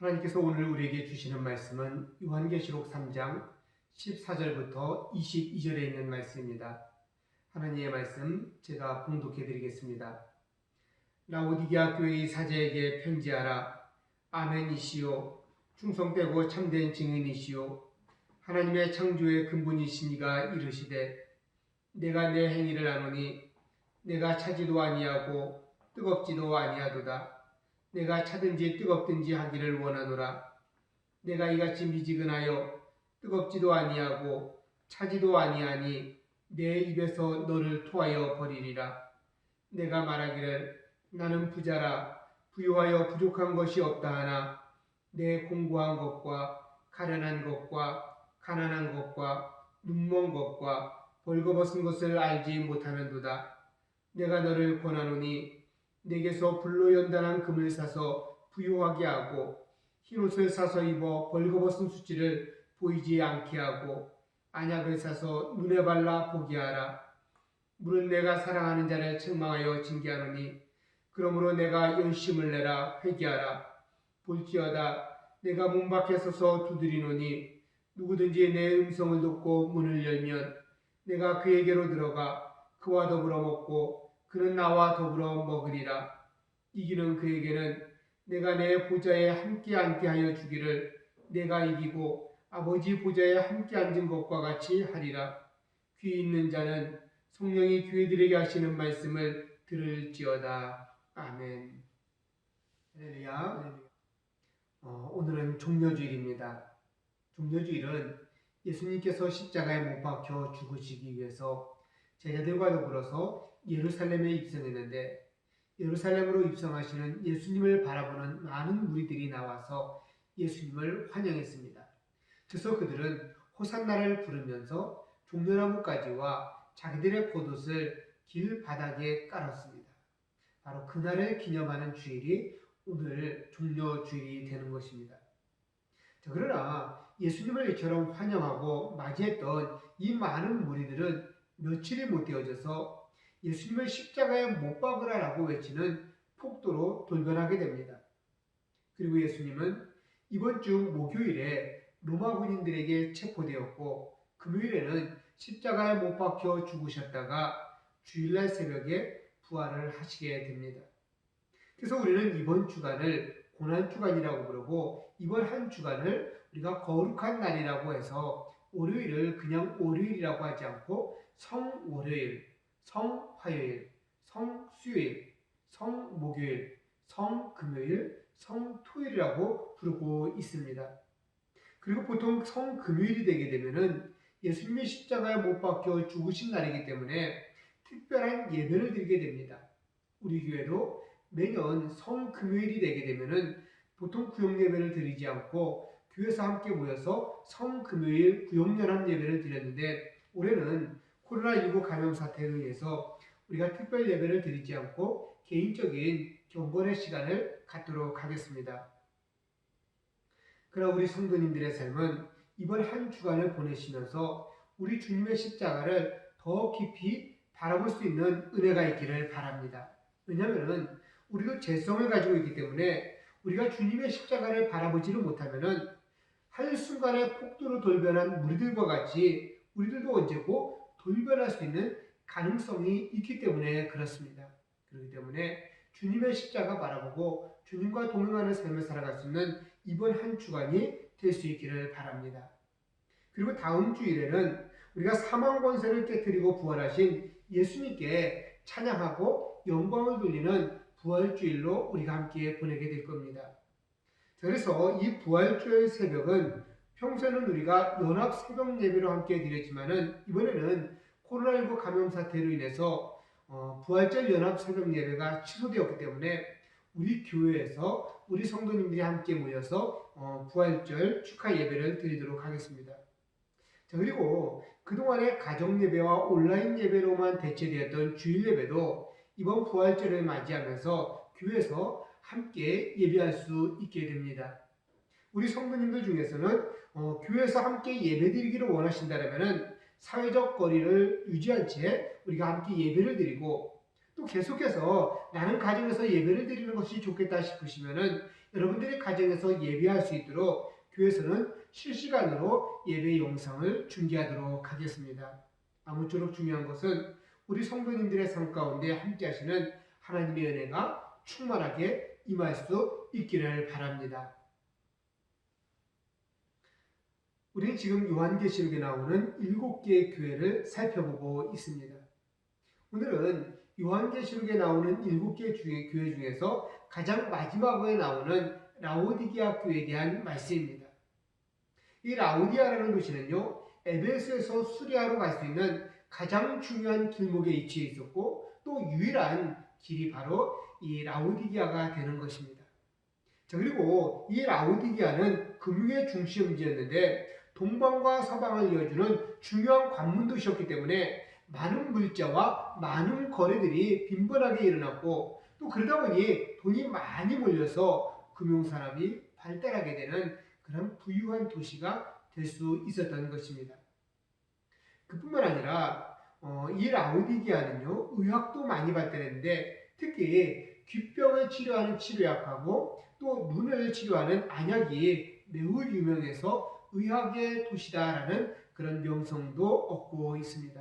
하나님께서 오늘 우리에게 주시는 말씀은 요한계시록 3장 14절부터 22절에 있는 말씀입니다. 하나님의 말씀 제가 봉독해 드리겠습니다. 라오디게아 교회의 사제에게 편지하라. 아멘이시요. 충성되고 참된 증인이시요. 하나님의 창조의 근본이시니가 이르시되 내가 내 행위를 아노니 내가 차지도 아니하고 뜨겁지도 아니하도다. 내가 차든지 뜨겁든지 하기를 원하노라. 내가 이같이 미지근하여 뜨겁지도 아니하고 차지도 아니하니 내 입에서 너를 토하여 버리리라. 내가 말하기를 나는 부자라 부유하여 부족한 것이 없다 하나 내 공고한 것과 가련한 것과 가난한 것과 눈먼 것과 벌거벗은 것을 알지 못하는도다. 내가 너를 권하노니 내게서 불로 연단한 금을 사서 부유하게 하고 흰옷을 사서 입어 벌거벗은 수치를 보이지 않게 하고 안약을 사서 눈에 발라 보게 하라. 물은 내가 사랑하는 자를 책망하여 징계하노니 그러므로 내가 열심을 내라 회개하라. 볼지어다 내가 문 밖에 서서 두드리노니 누구든지 내 음성을 듣고 문을 열면 내가 그에게로 들어가 그와 더불어 먹고 그는 나와 더불어 먹으리라. 이기는 그에게는 내가 내 보좌에 함께 앉게 하여 주기를 내가 이기고 아버지 보좌에 함께 앉은 것과 같이 하리라. 귀 있는 자는 성령이 교회들에게 하시는 말씀을 들을지어다. 아멘. 할렐루야. 어, 오늘은 종려주일입니다. 종려주일은 예수님께서 십자가에 못 박혀 죽으시기 위해서 제자들과 더불어서 예루살렘에 입성했는데 예루살렘으로 입성하시는 예수님을 바라보는 많은 무리들이 나와서 예수님을 환영했습니다. 그래서 그들은 호산나를 부르면서 종려나무 가지와 자기들의 겉옷을 길 바닥에 깔았습니다. 바로 그날을 기념하는 주일이 오늘 종려 주일이 되는 것입니다. 자, 그러나 예수님을 이처럼 환영하고 맞이했던 이 많은 무리들은 며칠이 못 되어져서 예수님을 십자가에 못 박으라라고 외치는 폭도로 돌변하게 됩니다. 그리고 예수님은 이번 주 목요일에 로마 군인들에게 체포되었고 금요일에는 십자가에 못 박혀 죽으셨다가 주일날 새벽에 부활을 하시게 됩니다. 그래서 우리는 이번 주간을 고난 주간이라고 부르고 이번 한 주간을 우리가 거룩한 날이라고 해서 월요일을 그냥 월요일이라고 하지 않고 성월요일, 성화요일, 성수요일, 성목요일, 성금요일, 성토요일이라고 부르고 있습니다. 그리고 보통 성금요일이 되게 되면은 예수님의 십자가에 못 박혀 죽으신 날이기 때문에 특별한 예배를 드리게 됩니다. 우리 교회도 매년 성금요일이 되게 되면은 보통 구역 예배를 드리지 않고 교회에서 함께 모여서 성금요일 구역연합 예배를 드렸는데 올해는 코로나19 감염 사태에 의해서 우리가 특별 예배를 드리지 않고 개인적인 경건의 시간을 갖도록 하겠습니다. 그러나 우리 성도님들의 삶은 이번 한 주간을 보내시면서 우리 주님의 십자가를 더 깊이 바라볼 수 있는 은혜가 있기를 바랍니다. 왜냐하면 우리도 죄성을 가지고 있기 때문에 우리가 주님의 십자가를 바라보지를 못하면은 한순간에 폭도로 돌변한 무리들과 같이 우리들도 언제고 돌변할 수 있는 가능성이 있기 때문에 그렇습니다. 그렇기 때문에 주님의 십자가 바라보고 주님과 동행하는 삶을 살아갈 수 있는 이번 한 주간이 될 수 있기를 바랍니다. 그리고 다음 주일에는 우리가 사망 권세를 깨뜨리고 부활하신 예수님께 찬양하고 영광을 돌리는 부활주일로 우리가 함께 보내게 될 겁니다. 그래서 이 부활주일 새벽은 평소에는 우리가 연합 새벽 예배로 함께 드렸지만은 이번에는 코로나19 감염 사태로 인해서 어, 부활절 연합 새벽 예배가 취소되었기 때문에 우리 교회에서 우리 성도님들이 함께 모여서 어, 부활절 축하 예배를 드리도록 하겠습니다. 자, 그리고 그동안의 가정 예배와 온라인 예배로만 대체되었던 주일 예배도 이번 부활절을 맞이하면서 교회에서 함께 예배할 수 있게 됩니다. 우리 성도님들 중에서는 어, 교회에서 함께 예배드리기를 원하신다면 사회적 거리를 유지한 채 우리가 함께 예배를 드리고 또 계속해서 나는 가정에서 예배를 드리는 것이 좋겠다 싶으시면은 여러분들이 가정에서 예배할 수 있도록 교회에서는 실시간으로 예배 영상을 중계하도록 하겠습니다. 아무쪼록 중요한 것은 우리 성도님들의 삶 가운데 함께 하시는 하나님의 은혜가 충만하게 임할 수 있기를 바랍니다. 우리는 지금 요한계시록에 나오는 일곱 개의 교회를 살펴보고 있습니다. 오늘은 요한계시록에 나오는 일곱 개 교회 중에서 가장 마지막에 나오는 라오디게아 교회에 대한 말씀입니다. 이 라오디아라는 도시는요, 에베소에서 수리아로 갈 수 있는 가장 중요한 길목에 위치해 있었고 또 유일한 길이 바로 이 라오디게아가 되는 것입니다. 자, 그리고 이 라오디게아는 금융의 중심지였는데 동방과 서방을 이어주는 중요한 관문 도시였기 때문에 많은 물자와 많은 거래들이 빈번하게 일어났고 또 그러다 보니 돈이 많이 몰려서 금융산업이 발달하게 되는 그런 부유한 도시가 될 수 있었던 것입니다. 그뿐만 아니라 어, 이 라우디기아는요 의학도 많이 발달했는데 특히 귀병을 치료하는 치료약하고 또 눈을 치료하는 안약이 매우 유명해서 의학의 도시다라는 그런 명성도 얻고 있습니다.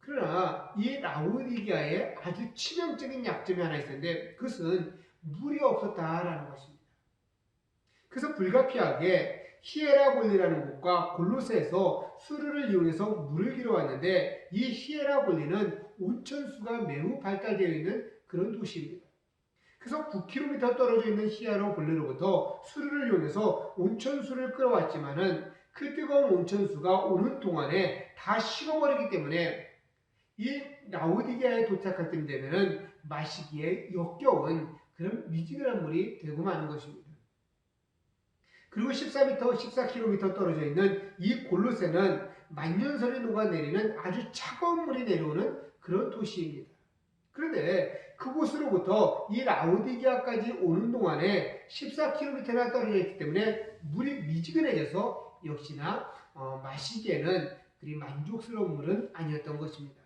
그러나 이 라우디기아에 아주 치명적인 약점이 하나 있었는데 그것은 물이 없었다라는 것입니다. 그래서 불가피하게 히에라볼리라는 곳과 골로새에서 수르를 이용해서 물을 길어왔는데 이 히에라볼리는 온천수가 매우 발달되어 있는 그런 도시입니다. 그래서 9km 떨어져 있는 히에라볼리로부터 수르를 이용해서 온천수를 끌어왔지만은 그 뜨거운 온천수가 오는 동안에 다 식어버리기 때문에 이 라우디게아에 도착할 때 되면은 마시기에 역겨운 그런 미지근한 물이 되고 마는 것입니다. 그리고 14m, 14km 떨어져 있는 이 골로새는 만년설이 녹아내리는 아주 차가운 물이 내려오는 그런 도시입니다. 그런데 그곳으로부터 이 라우디게아까지 오는 동안에 14km나 떨어져 있기 때문에 물이 미지근해져서 역시나 어, 마시기에는 그리 만족스러운 물은 아니었던 것입니다.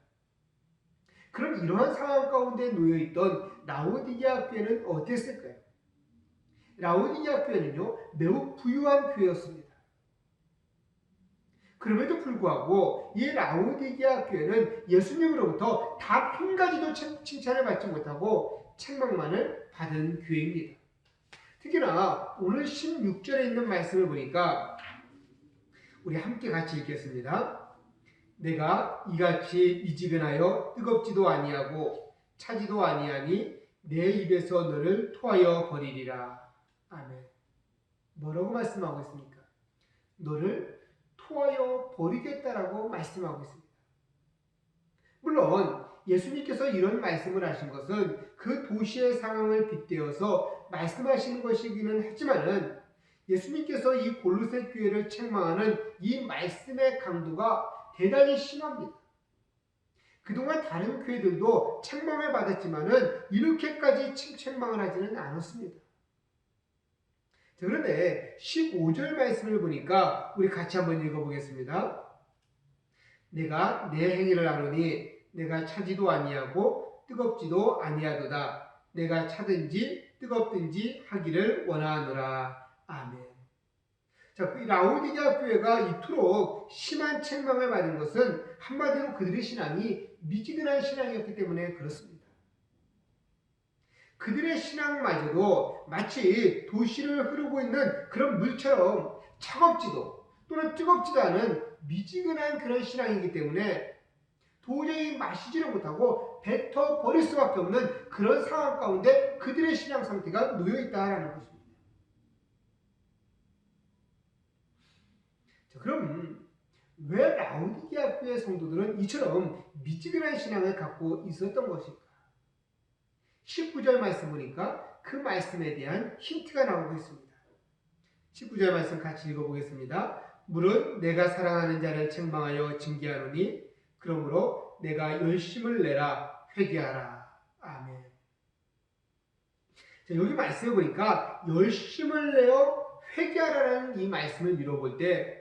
그럼 이러한 상황 가운데 놓여있던 라우디게아 교회는 어땠을까요? 라오디게아 교회는요 매우 부유한 교회였습니다. 그럼에도 불구하고 이 라오디게아 교회는 예수님으로부터 단 한 가지도 칭찬을 받지 못하고 책망만을 받은 교회입니다. 특히나 오늘 16절에 있는 말씀을 보니까 우리 함께 같이 읽겠습니다. 내가 이같이 미지근하여 뜨겁지도 아니하고 차지도 아니하니 내 입에서 너를 토하여 버리리라. 아멘. 뭐라고 말씀하고 있습니까? 너를 토하여 버리겠다라고 말씀하고 있습니다. 물론 예수님께서 이런 말씀을 하신 것은 그 도시의 상황을 빗대어서 말씀하시는 것이기는 하지만은 예수님께서 이 골로새 교회를 책망하는 이 말씀의 강도가 대단히 심합니다. 그동안 다른 교회들도 책망을 받았지만은 이렇게까지 책망을 하지는 않았습니다. 그런데 15절 말씀을 보니까 우리 같이 한번 읽어보겠습니다. 내가 내 행위를 아노니 내가 차지도 아니하고 뜨겁지도 아니하도다. 내가 차든지 뜨겁든지 하기를 원하노라. 아멘. 자, 이 라오디게아 교회가 이토록 심한 책망을 받은 것은 한마디로 그들의 신앙이 미지근한 신앙이었기 때문에 그렇습니다. 그들의 신앙마저도 마치 도시를 흐르고 있는 그런 물처럼 차갑지도 또는 뜨겁지도 않은 미지근한 그런 신앙이기 때문에 도저히 마시지를 못하고 뱉어 버릴 수밖에 없는 그런 상황 가운데 그들의 신앙 상태가 놓여 있다라는 것입니다. 자, 그럼 왜 라우디게아 교회 성도들은 이처럼 미지근한 신앙을 갖고 있었던 것일까? 19절 말씀 보니까 그 말씀에 대한 힌트가 나오고 있습니다. 19절 말씀 같이 읽어보겠습니다. 물은 내가 사랑하는 자를 책망하여 징계하노니 그러므로 내가 열심을 내라 회개하라. 아멘. 자, 여기 말씀을 보니까 열심을 내어 회개하라는 이 말씀을 밀어볼 때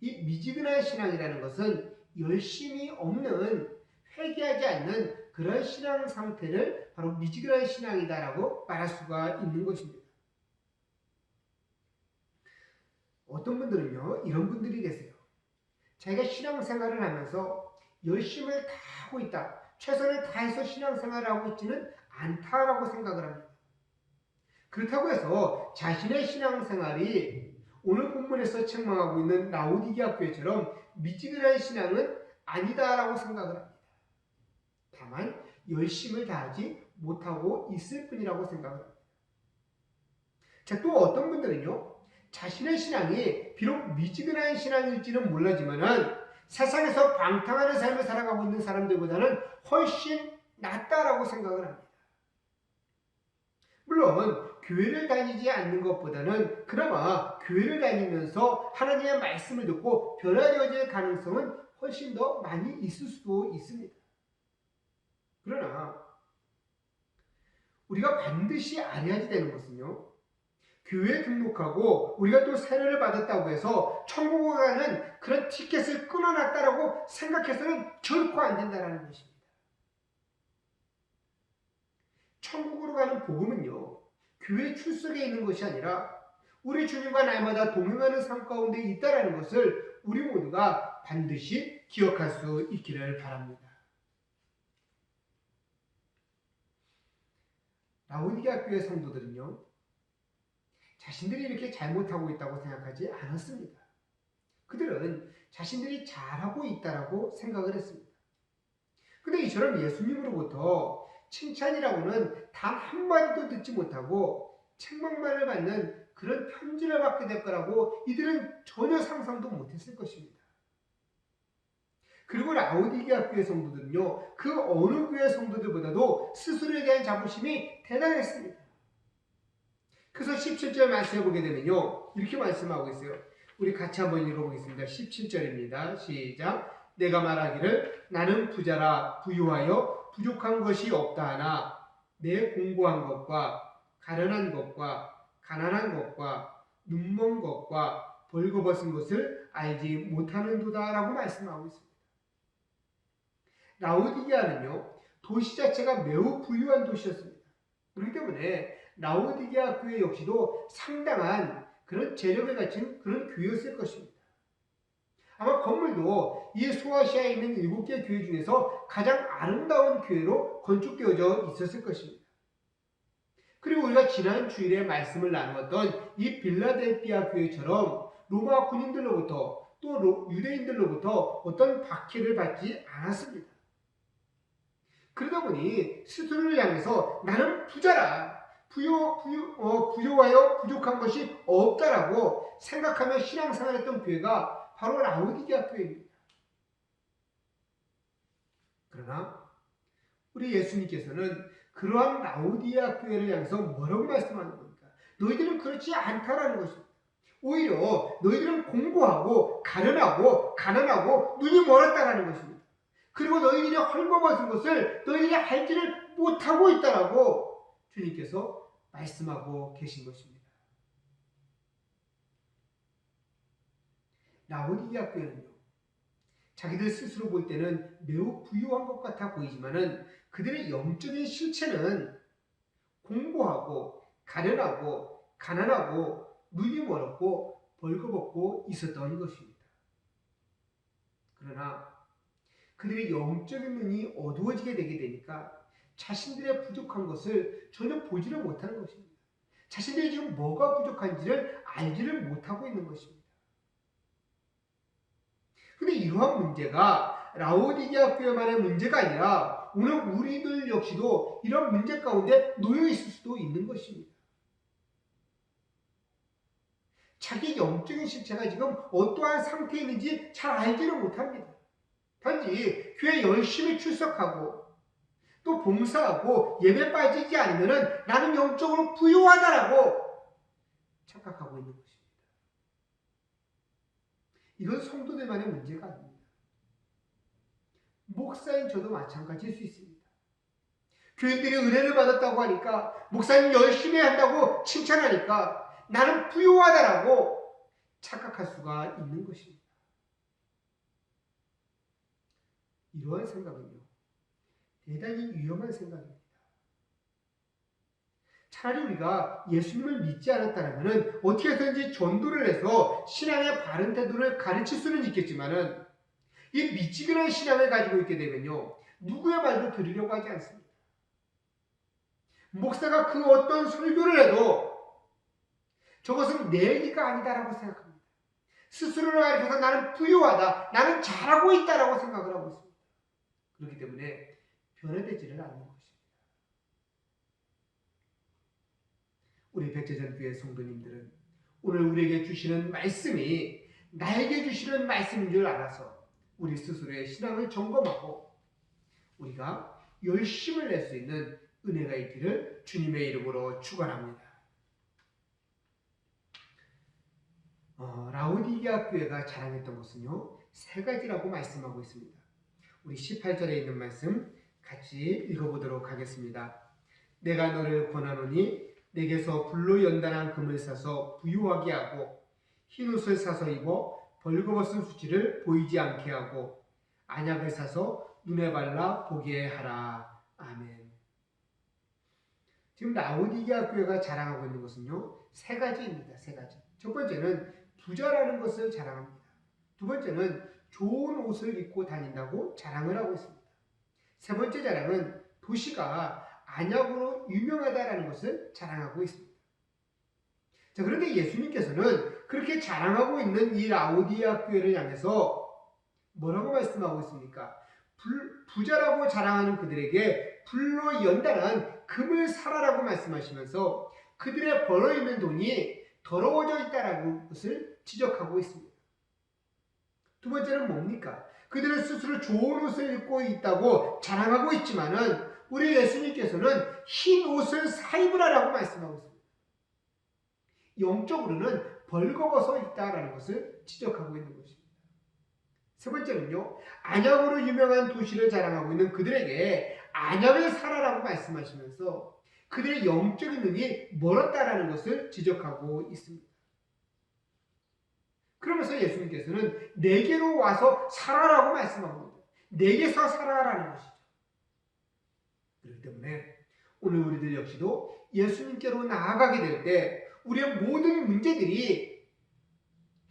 이 미지근한 신앙이라는 것은 열심이 없는 회개하지 않는 그런 신앙 상태를 바로 미지근한 신앙이다라고 말할 수가 있는 것입니다. 어떤 분들은요, 이런 분들이 계세요. 자기가 신앙생활을 하면서 열심을 다하고 있다. 최선을 다해서 신앙생활을 하고 있지는 않다라고 생각을 합니다. 그렇다고 해서 자신의 신앙생활이 오늘 본문에서 책망하고 있는 라우디기아 교회처럼 미지근한 신앙은 아니다라고 생각을 합니다. 다만 열심을 다하지 못하고 있을 뿐이라고 생각을 합니다. 자, 또 어떤 분들은요, 자신의 신앙이 비록 미지근한 신앙일지는 몰라지만은 세상에서 방탕하는 삶을 살아가고 있는 사람들보다는 훨씬 낫다라고 생각을 합니다. 물론 교회를 다니지 않는 것보다는 그나마 교회를 다니면서 하나님의 말씀을 듣고 변화되어질 가능성은 훨씬 더 많이 있을 수도 있습니다. 그러나 우리가 반드시 알아야지 되는 것은요. 교회에 등록하고 우리가 또 세례를 받았다고 해서 천국에 가는 그런 티켓을 끊어놨다라고 생각해서는 결코 안 된다는 것입니다. 천국으로 가는 복음은요, 교회 출석에 있는 것이 아니라 우리 주님과 날마다 동행하는 삶 가운데 있다라는 것을 우리 모두가 반드시 기억할 수 있기를 바랍니다. 라오디게아 교회 성도들은요, 자신들이 이렇게 잘못하고 있다고 생각하지 않았습니다. 그들은 자신들이 잘하고 있다라고 생각을 했습니다. 근데 이처럼 예수님으로부터 칭찬이라고는 단 한마디도 듣지 못하고 책망만을 받는 그런 편지를 받게 될 거라고 이들은 전혀 상상도 못했을 것입니다. 그리고 라오디게아 교회 성도들은요, 그 어느 교회 성도들보다도 스스로에 대한 자부심이 대단했습니다. 그래서 17절 말씀해 보게 되면요, 이렇게 말씀하고 있어요. 우리 같이 한번 읽어보겠습니다. 17절입니다. 시작. 내가 말하기를 나는 부자라 부유하여 부족한 것이 없다 하나 내 공고한 것과 가련한 것과 가난한 것과 눈먼 것과 벌거벗은 것을 알지 못하는도다라고 말씀하고 있습니다. 라우디게아는요 도시 자체가 매우 부유한 도시였습니다. 그렇기 때문에 라우디게아 교회 역시도 상당한 그런 재력을 갖춘 그런 교회였을 것입니다. 아마 건물도 이 소아시아에 있는 일곱 개 교회 중에서 가장 아름다운 교회로 건축되어져 있었을 것입니다. 그리고 우리가 지난 주일에 말씀을 나누었던 이 빌라델피아 교회처럼 로마 군인들로부터 또 유대인들로부터 어떤 박해를 받지 않았습니다. 그러다 보니 스스로를 향해서 나는 부자라 부요, 부요, 어, 부요하여 부족한 것이 없다라고 생각하며 신앙생활했던 교회가 바로 라우디게아 교회입니다. 그러나 우리 예수님께서는 그러한 라우디아 교회를 향해서 뭐라고 말씀하는 겁니까? 너희들은 그렇지 않다라는 것입니다. 오히려 너희들은 공부하고 가련하고 가난하고 눈이 멀었다라는 것입니다. 그리고 너희들이 헐벗은 것을 너희들이 알지를 못하고 있다라고 주님께서 말씀하고 계신 것입니다. 라오디게아 교회는요. 자기들 스스로 볼 때는 매우 부유한 것 같아 보이지만은 그들의 영적인 실체는 공고하고 가련하고 가난하고 눈이 멀었고 벌거벗고 있었던 것입니다. 그러나 그들의 영적인 눈이 어두워지게 되게 되니까 자신들의 부족한 것을 전혀 보지를 못하는 것입니다. 자신들이 지금 뭐가 부족한지를 알지를 못하고 있는 것입니다. 근데 이러한 문제가 라오디게아 교회만의 문제가 아니라 오늘 우리들 역시도 이런 문제 가운데 놓여 있을 수도 있는 것입니다. 자기 영적인 실체가 지금 어떠한 상태에 있는지 잘 알지를 못합니다. 단지 교회 열심히 출석하고 또 봉사하고 예배 빠지지 않으면 나는 영적으로 부유하다라고 착각하고 있는 것입니다. 이건 성도들만의 문제가 아닙니다. 목사인 저도 마찬가지일 수 있습니다. 교인들이 은혜를 받았다고 하니까 목사님 열심히 한다고 칭찬하니까 나는 부유하다라고 착각할 수가 있는 것입니다. 이러한 생각은요. 대단히 위험한 생각입니다. 차라리 우리가 예수님을 믿지 않았다면 어떻게 해서든지 전도를 해서 신앙의 바른 태도를 가르칠 수는 있겠지만은 이 미치근한 신앙을 가지고 있게 되면요 누구의 말도 들으려고 하지 않습니다. 목사가 그 어떤 설교를 해도 저것은 내 얘기가 아니다라고 생각합니다. 스스로를 가리켜서 나는 부유하다, 나는 잘하고 있다라고 생각을 하고 있습니다. 그렇기 때문에 변화되지를 않는 것입니다. 우리 백제전 교회 성도님들은 오늘 우리에게 주시는 말씀이 나에게 주시는 말씀인 줄 알아서 우리 스스로의 신앙을 점검하고 우리가 열심을 낼 수 있는 은혜가 있기를 주님의 이름으로 축원합니다. 어, 라우디게아 교회가 자랑했던 것은요 세 가지라고 말씀하고 있습니다. 우리 18절에 있는 말씀 같이 읽어보도록 하겠습니다. 내가 너를 권하노니 내게서 불로 연단한 금을 사서 부유하게 하고 흰 옷을 사서 입어 벌거벗은 수치를 보이지 않게 하고 안약을 사서 눈에 발라 보게 하라. 아멘. 지금 라오디게아 교회가 자랑하고 있는 것은요 세 가지입니다. 세 가지. 첫 번째는 부자라는 것을 자랑합니다. 두 번째는 좋은 옷을 입고 다닌다고 자랑을 하고 있습니다. 세 번째 자랑은 도시가 안약으로 유명하다라는 것을 자랑하고 있습니다. 자, 그런데 예수님께서는 그렇게 자랑하고 있는 이 라오디아 교회를 향해서 뭐라고 말씀하고 있습니까? 불, 부자라고 자랑하는 그들에게 불로 연단한 금을 사라라고 말씀하시면서 그들의 벌어 있는 돈이 더러워져 있다라는 것을 지적하고 있습니다. 두 번째는 뭡니까? 그들은 스스로 좋은 옷을 입고 있다고 자랑하고 있지만은 우리 예수님께서는 흰 옷을 사입으라라고 말씀하고 있습니다. 영적으로는 벌거벗어 있다라는 것을 지적하고 있는 것입니다. 세 번째는요, 안약으로 유명한 도시를 자랑하고 있는 그들에게 안약을 사라라고 말씀하시면서 그들의 영적인 눈이 멀었다라는 것을 지적하고 있습니다. 그러면서 예수님께서는 내게로 와서 살아라고 말씀합니다. 내게서 살아라는 것이죠. 그렇기 때문에 오늘 우리들 역시도 예수님께로 나아가게 될 때 우리의 모든 문제들이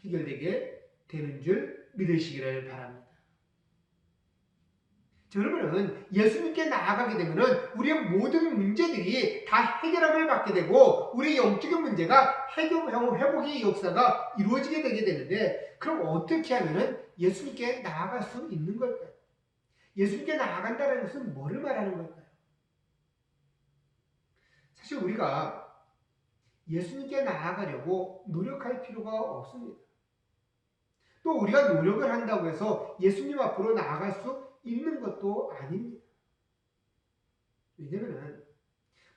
해결되게 되는 줄 믿으시기를 바랍니다. 자, 그러면은 예수님께 나아가게 되면은 우리의 모든 문제들이 다 해결함을 받게 되고 우리 영적인 문제가 해결, 회복의 역사가 이루어지게 되게 되는데 그럼 어떻게 하면은 예수님께 나아갈 수 있는 걸까요? 예수님께 나아간다는 것은 뭐를 말하는 걸까요? 사실 우리가 예수님께 나아가려고 노력할 필요가 없습니다. 또 우리가 노력을 한다고 해서 예수님 앞으로 나아갈 수 있는 것도 아닙니다. 왜냐하면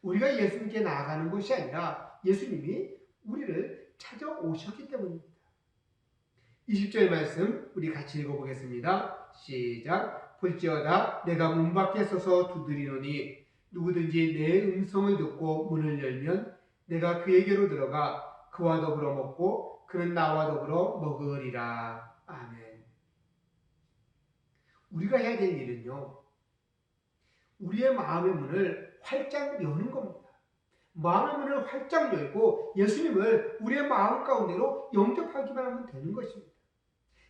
우리가 예수님께 나아가는 것이 아니라 예수님이 우리를 찾아오셨기 때문입니다. 20절 말씀 우리 같이 읽어보겠습니다. 시작. 볼지어다 내가 문 밖에 서서 두드리노니 누구든지 내 음성을 듣고 문을 열면 내가 그에게로 들어가 그와 더불어 먹고 그는 나와 더불어 먹으리라. 아멘. 우리가 해야 될 일은요. 우리의 마음의 문을 활짝 여는 겁니다. 마음의 문을 활짝 열고 예수님을 우리의 마음 가운데로 영접하기만 하면 되는 것입니다.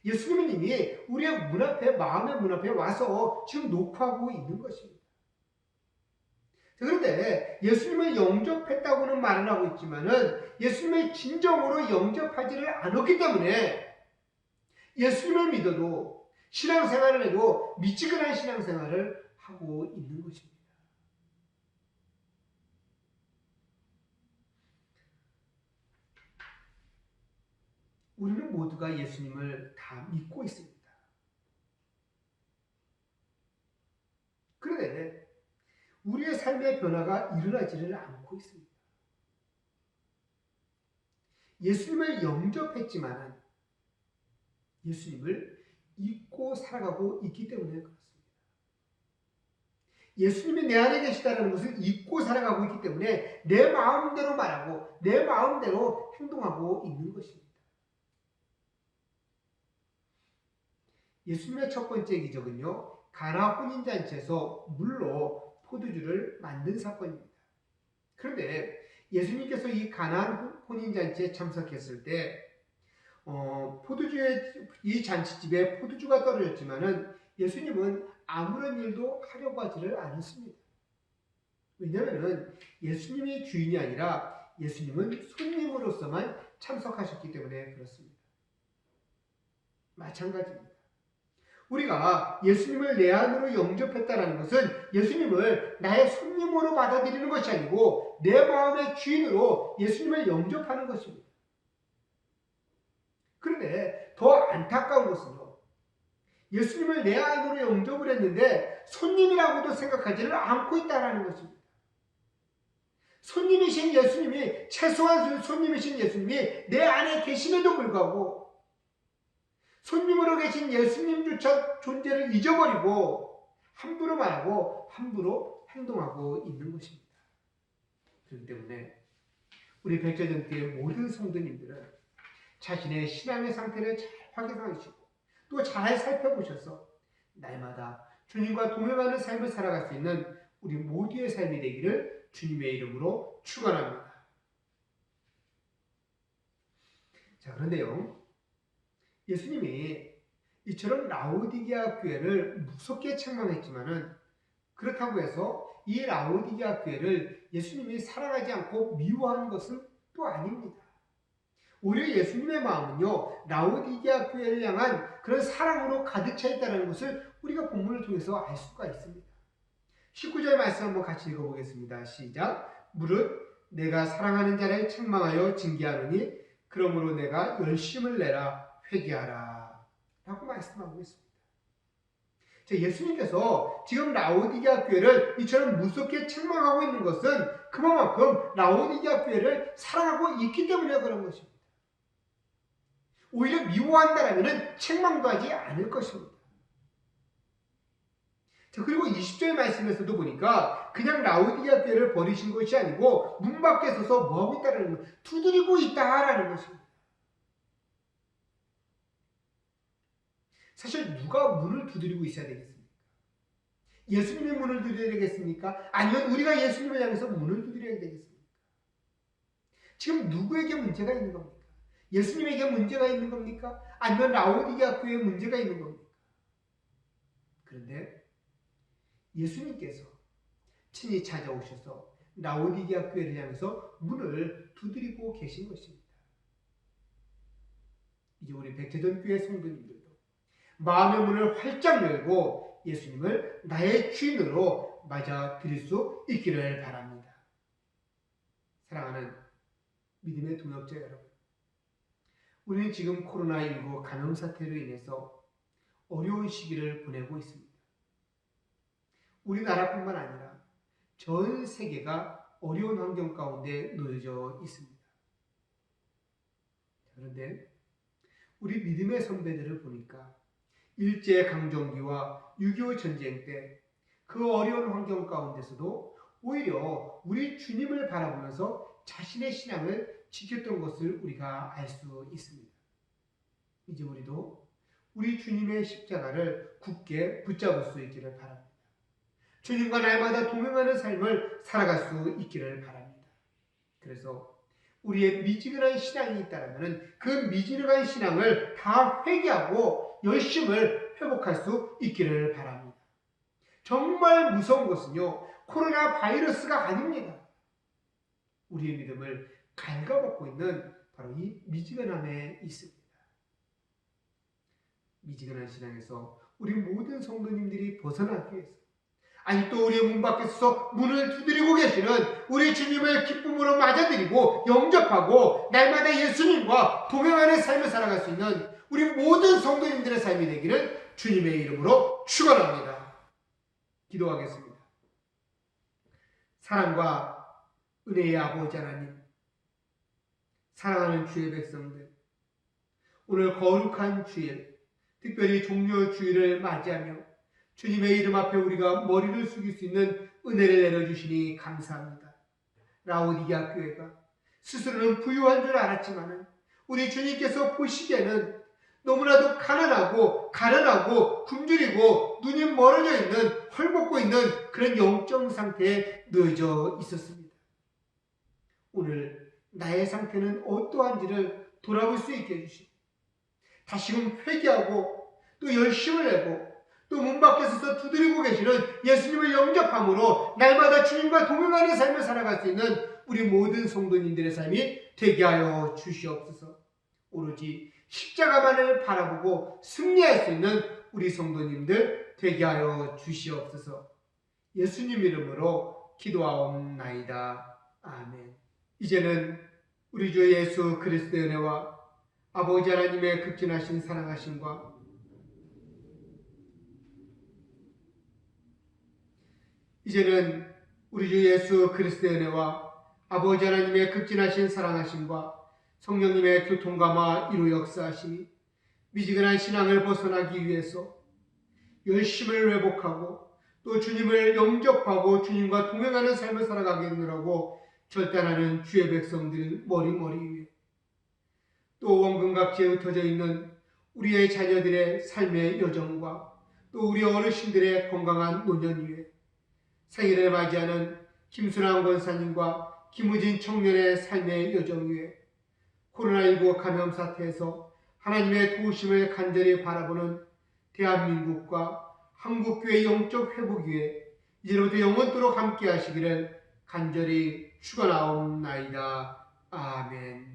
예수님은 이미 우리의 문 앞에, 마음의 문 앞에 와서 지금 녹화하고 있는 것입니다. 그런데 예수님을 영접했다고는 말을 하고 있지만은 예수님을 진정으로 영접하지를 않았기 때문에 예수님을 믿어도 신앙생활을 해도 미치근한 신앙생활을 하고 있는 것입니다. 우리는 모두가 예수님을 다 믿고 있습니다. 그런데 우리의 삶의 변화가 일어나지를 않고 있습니다. 예수님을 영접했지만 예수님을 잊고 살아가고 있기 때문에 그렇습니다. 예수님이 내 안에 계시다는 것을 잊고 살아가고 있기 때문에 내 마음대로 말하고 내 마음대로 행동하고 있는 것입니다. 예수님의 첫 번째 기적은요, 가나 혼인잔치에서 물로 포도주를 만든 사건입니다. 그런데 예수님께서 이 가나안 혼인잔치에 참석했을 때 어, 포도주의 이 잔치집에 포도주가 떨어졌지만은 예수님은 아무런 일도 하려고 하지를 않았습니다. 왜냐하면 예수님이 주인이 아니라 예수님은 손님으로서만 참석하셨기 때문에 그렇습니다. 마찬가지입니다. 우리가 예수님을 내 안으로 영접했다는 것은 예수님을 나의 손님으로 받아들이는 것이 아니고 내 마음의 주인으로 예수님을 영접하는 것입니다. 그런데 더 안타까운 것은요. 예수님을 내 안으로 영접을 했는데 손님이라고도 생각하지를 않고 있다는 것입니다. 손님이신 예수님이 최소한 손님이신 예수님이 내 안에 계심에도 불구하고 손님으로 계신 예수님조차 존재를 잊어버리고 함부로 말하고 함부로 행동하고 있는 것입니다. 그렇기 때문에 우리 백제전교의 모든 성도님들은 자신의 신앙의 상태를 잘 확인하시고 또 잘 살펴보셔서 날마다 주님과 동행하는 삶을 살아갈 수 있는 우리 모두의 삶이 되기를 주님의 이름으로 축원합니다. 자 그런데요 예수님이 이처럼 라오디게아 교회를 무섭게 책망했지만은 그렇다고 해서 이 라오디게아 교회를 예수님이 사랑하지 않고 미워한 것은 또 아닙니다. 오히려 예수님의 마음은요 라오디게아 교회를 향한 그런 사랑으로 가득 차 있다는 것을 우리가 본문을 통해서 알 수가 있습니다. 19절 말씀 한번 같이 읽어보겠습니다. 시작. 무릇 내가 사랑하는 자를 책망하여 징계하노니 그러므로 내가 열심을 내라 회개하라 라고 말씀하고 있습니다. 예수님께서 지금 라오디게아 교회를 이처럼 무섭게 책망하고 있는 것은 그만큼 라오디게아 교회를 사랑하고 있기 때문에 그런 것입니다. 오히려 미워한다면 책망도 하지 않을 것입니다. 자, 그리고 20절 말씀에서도 보니까 그냥 라오디게아 교회를 버리신 것이 아니고 문 밖에 서서 뭐하고 있다는 거, 두드리고 있다라는 것입니다. 사실 누가 문을 두드리고 있어야 되겠습니까? 예수님의 문을 두드려야 되겠습니까? 아니면 우리가 예수님을 향해서 문을 두드려야 되겠습니까? 지금 누구에게 문제가 있는 겁니까? 예수님에게 문제가 있는 겁니까? 아니면 라오디게아 교회에 문제가 있는 겁니까? 그런데 예수님께서 친히 찾아오셔서 라오디게아 교회를 향해서 문을 두드리고 계신 것입니다. 이제 우리 백제전 교회 성도님들도 마음의 문을 활짝 열고 예수님을 나의 주인으로 맞아 드릴 수 있기를 바랍니다. 사랑하는 믿음의 동역자 여러분. 우리는 지금 코로나19 감염 사태로 인해서 어려운 시기를 보내고 있습니다. 우리나라뿐만 아니라 전 세계가 어려운 환경 가운데 놓여져 있습니다. 그런데 우리 믿음의 선배들을 보니까 일제 강점기와 6.25 전쟁 때 그 어려운 환경 가운데서도 오히려 우리 주님을 바라보면서 자신의 신앙을 지켰던 것을 우리가 알 수 있습니다. 이제 우리도 우리 주님의 십자가를 굳게 붙잡을 수 있기를 바랍니다. 주님과 날마다 동행하는 삶을 살아갈 수 있기를 바랍니다. 그래서 우리의 미지근한 신앙이 있다면 그 미지근한 신앙을 다 회개하고 열심을 회복할 수 있기를 바랍니다. 정말 무서운 것은요, 코로나 바이러스가 아닙니다. 우리의 믿음을 갉아먹고 있는 바로 이 미지근함에 있습니다. 미지근한 신앙에서 우리 모든 성도님들이 벗어나기 위해서 아직도 우리의 문 밖에서 문을 두드리고 계시는 우리 주님을 기쁨으로 맞아들이고 영접하고 날마다 예수님과 동행하는 삶을 살아갈 수 있는 우리 모든 성도님들의 삶이 되기를 주님의 이름으로 축원합니다. 기도하겠습니다. 사랑과 은혜의 아버지 하나님, 사랑하는 주의 백성들, 오늘 거룩한 주일, 특별히 종료 주일을 맞이하며 주님의 이름 앞에 우리가 머리를 숙일 수 있는 은혜를 내려주시니 감사합니다. 라오디게아 교회가 스스로는 부유한 줄 알았지만 우리 주님께서 보시기에는 너무나도 가난하고 가난하고 굶주리고 눈이 멀어져 있는 헐벗고 있는 그런 영적 상태에 놓여져 있었습니다. 오늘 나의 상태는 어떠한지를 돌아볼 수 있게 해주시고 다시금 회개하고 또 열심을 내고 또 문 밖에 서서 두드리고 계시는 예수님을 영접함으로 날마다 주님과 동행하는 삶을 살아갈 수 있는 우리 모든 성도님들의 삶이 되게 하여 주시옵소서. 오로지 십자가만을 바라보고 승리할 수 있는 우리 성도님들 되게 하여 주시옵소서. 예수님 이름으로 기도하옵나이다. 아멘. 이제는 우리 주 예수 그리스도의 은혜와 아버지 하나님의 극진하신 사랑하심과 이제는 우리 주 예수 그리스도의 은혜와 아버지 하나님의 극진하신 사랑하심과 성령님의 교통감화 이루 역사하심이 미지근한 신앙을 벗어나기 위해서 열심을 회복하고 또 주님을 영접하고 주님과 동행하는 삶을 살아가겠느라고 결단하는 주의 백성들 머리머리 위에. 또 원근각지에 흩어져 있는 우리의 자녀들의 삶의 여정과 또 우리 어르신들의 건강한 노년 위에. 생일을 맞이하는 김순환 권사님과 김우진 청년의 삶의 여정 위에 코로나19 감염 사태에서 하나님의 도우심을 간절히 바라보는 대한민국과 한국교회 영적 회복 위에 이제부터 영원토록 함께 하시기를 간절히 축원하옵나이다. 아멘.